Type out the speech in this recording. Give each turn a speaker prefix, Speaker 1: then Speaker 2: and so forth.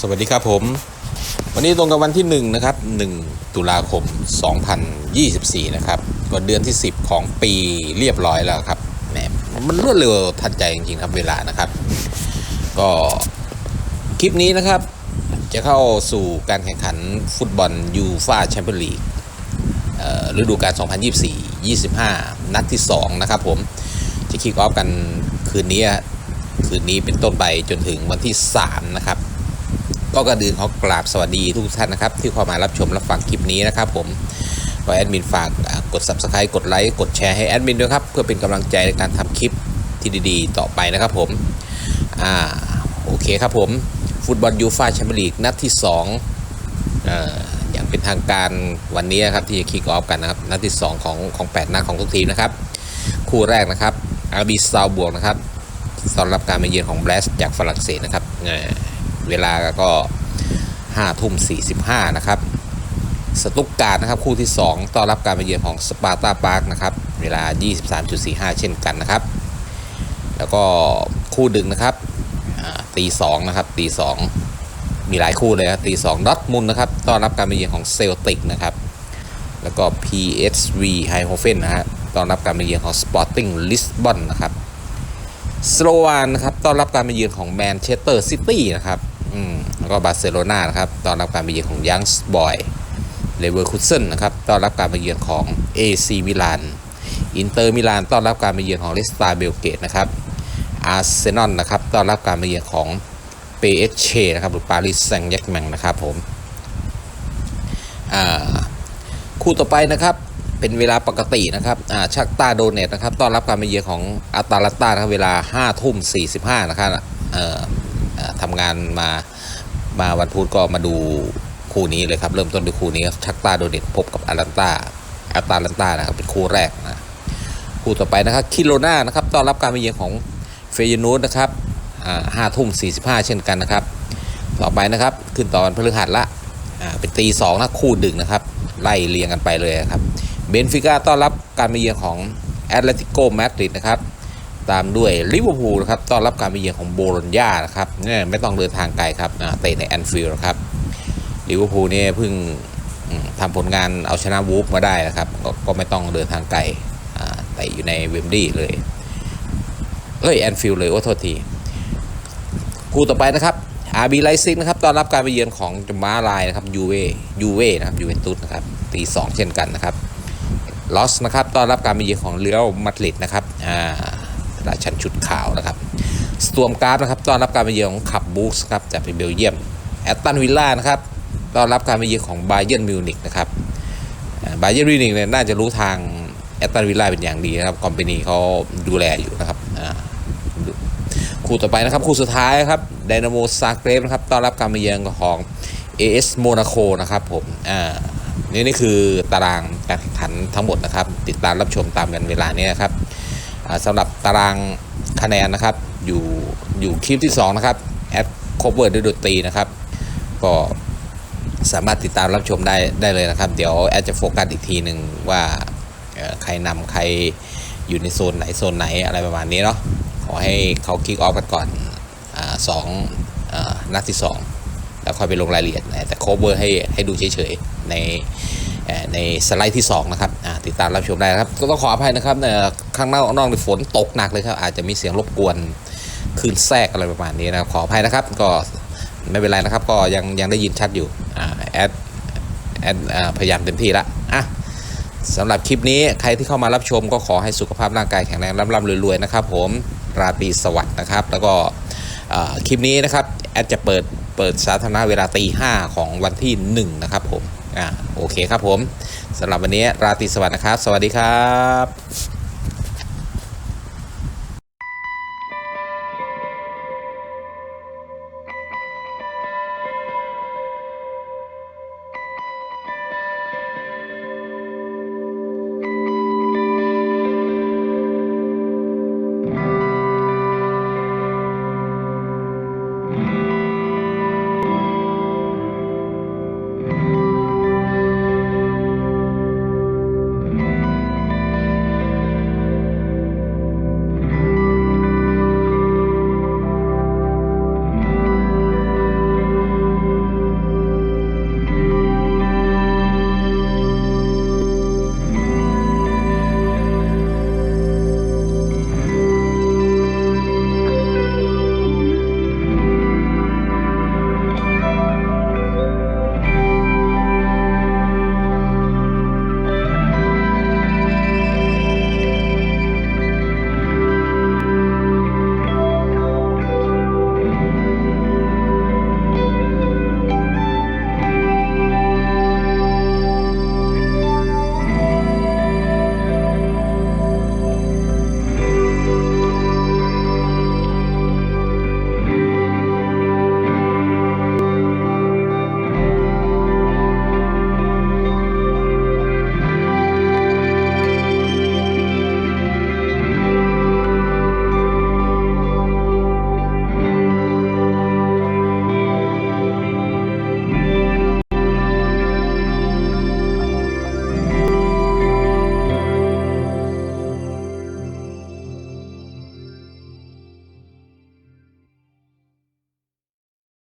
Speaker 1: สวัสดีครับผม วันนี้ตรงกับวันที่1นะครับ1ตุลาคม 2024 นะครับก็เดือนที่ 10 ของปีเรียบร้อยแล้วครับแหมมันรวดเร็วทันใจจริงๆครับเวลานะครับ ก็คลิปนี้นะครับ จะเข้าสู่การแข่งขันฟุตบอลยูฟ่าแชมเปี้ยนลีกฤดูกาล 2024-25 นัดที่ 2 นะครับผม จะคิกออฟกันคืนนี้คืนนี้เป็นต้นไปจนถึงวันที่ 3 นะครับ ก็กระดืนเขากราบสวัสดีทุกท่านนะครับ ที่เข้ามารับชมรับฟังคลิปนี้นะครับผมก็แอดมินฝากกด subscribe กดไลค์กดแชร์ให้แอดมินด้วยครับ เพื่อเป็นกำลังใจในการทำคลิปที่ดีๆ ต่อไปนะครับผมอ่าโอเคครับผม ฟุตบอลยูฟ่าแชมเปี้ยนลีกนัดที่2อ่ออย่างเป็นทางการวันนี้นะครับที่จะคิกออฟกันนะครับนัดที่ 2 ของของ 8 นัดของทุกทีมนะครับ คู่แรกนะครับอาร์บีซาวบวกนะครับต้อนรับการมาเยือนของแบลสจากฝรั่งเศสนะครับ เวลาก็5ทุ่ม45นะครับ สตุกการ์ดนะครับคู่ที่ 2 ต้อนรับการมาเยือนของสปาร์ตาปาร์กนะครับ เวลา 23.45 เช่นกันนะครับ แล้วก็คู่ดึงนะครับตีสองนะครับตีสองมีหลายคู่เลยครับตีสองดอทมุนนะครับต้อนรับการมาเยือนของเซลติกนะครับ แล้วก็ PSV h e i h o f e n นะฮะต้อนรับการมาเยือนของ Sporting Lisbon นะครับสโลวานนะครับต้อนรับการมาเยือนของแมนเชสเตอร์ซิตี้นะครับ อืมแล้วก็บาร์เซโลนานะครับต้อนรับการมาเยือนของยังส์บอยเลเวอร์คูเซนนะครับต้อนรับการมาเยือนของ AC มิลานอินเตอร์มิลานต้อนรับการมาเยือนของเลสตาเบลเกตนะครับอาร์เซนอลนะครับต้อนรับการมาเยือนของเปเอเชนะครับหรือปารีสแซงต์แยกแมงนะครับผมคู่ต่อไปนะครับเป็นเวลาปกตินะครับอ่าชักตาโดเนตนะครับต้อนรับการมาเยือนของอาตาลันตานะครับเวลา5ทุ่ม45นะครับอ่อเอ่อ ทำงานมามาวันพุธก็มาดูคู่นี้เลยครับ เริ่มต้นด้วยคู่นี้ชักตาโดเนตพบกับอารันตาอาตาลันตานะครับเป็นคู่แรกนะคู่ต่อไปนะครับคิโลนานะครับต้อนรับการมาเยือนของเฟยนูสนะครับห้าทุ่ม45เช่นกันนะครับ ต่อไปนะครับขึ้นตอนพฤหัสละเป็นตีสองนะคู่ดึกนะครับ ไล่เรียงกันไปเลยครับเบนฟิก้าต้อนรับการมาเยือนของแอตเลติโกมาดริดนะครับ ตามด้วยลิเวอร์พูลนะครับต้อนรับการมาเยือนของโบโลญญานะครับเนี่ยไม่ต้องเดินทางไกลครับอ่าเตะในแอนฟิลด์ครับลิเวอร์พูลเนี่ยเพิ่งทำผลงานเอาชนะวูฟมาได้นะครับกก็ไม่ต้องเดินทางไกลอ่าเตะอยู่ในเวมบลีย์เลยเอ้ยแอนฟิลด์เลยโอ้โทษทีคู่ต่อไปนะครับอาร์บีไลซิกนะครับต้อนรับการไปเยือนของจมาลายนะครับยูเวยูเวนะครับยูเวนตุสนะครับตีสองเช่นกันนะครับลอสนะครับต้อนรับการไปเยือนของเรียลมาดริดนะครับอ่า ราชันชุดขาวนะครับสตวมการ์ดนะครับต้อนรับการไปเยือนของขับบูสครับจากเบลเยียมแอตตันวิลล่านะครับต้อนรับการไปเยือนของไบเยนมิวนิกนะครับไบเยนมิวนิกเนี่ยน่าจะรู้ทางแอตตันวิลล่าเป็นอย่างดีนะครับคอมพานีเขาดูแลอยู่นะครับคู่ต่อไปนะครับคู่สุดท้ายครับไดนาโมซาเกรฟนะครับต้อนรับการมาเยือนของ AS โมนาโคนะครับผมอ่านี่นี่คือตารางการแข่งขันทั้งหมดนะครับ ติดตามรับชมตามกันเวลานี้นะครับ สำหรับตารางคะแนนนะครับอยู่อยู่คลิปที่ 2 นะครับแอดคเวอร์ด้วยดนตรีนะครับ ก็สามารถติดตามรับชมได้ได้เลยนะครับ เดี๋ยวแอดจะโฟกัสอีกทีหนึ่งว่าใครนำใครอยู่ในโซนไหนโซนไหนอะไรประมาณนี้เนาะขอให้เขาคลิกออฟกันก่อนอสองอนัดที่ 2 แล้วค่อยไปลงรายละเอียดแต่โคเวอร์ให้ให้ดูเฉยๆใน ในสไลด์ที่2นะครับติดตามรับชมได้ครับก็ต้องขออภัยนะครับเนี่ยข้างนอกนอกในฝนตกหนักเลยครับอาจจะมีเสียงรบกวนคลื่นแทรกอะไรประมาณนี้นะครับขออภัยนะครับก็ไม่เป็นไรนะครับก็ยังยังได้ยินชัดอยู่แอดแอดพยายามเต็มที่ละอะสำหรับคลิปนี้ใครที่เข้ามารับชมก็ขอให้สุขภาพร่างกายแข็งแรงร่ำๆรวยๆนะครับผมราตรีสวัสดิ์นะครับ แล้วก็คลิปนี้นะครับแอดจะเปิดเปิดสาธารณะเวลาตีห้าของวันที่ 1 นะครับผม อ่าโอเคครับผมสำหรับวันนี้ราตรีสวัสดิ์นะครับ สวัสดีครับ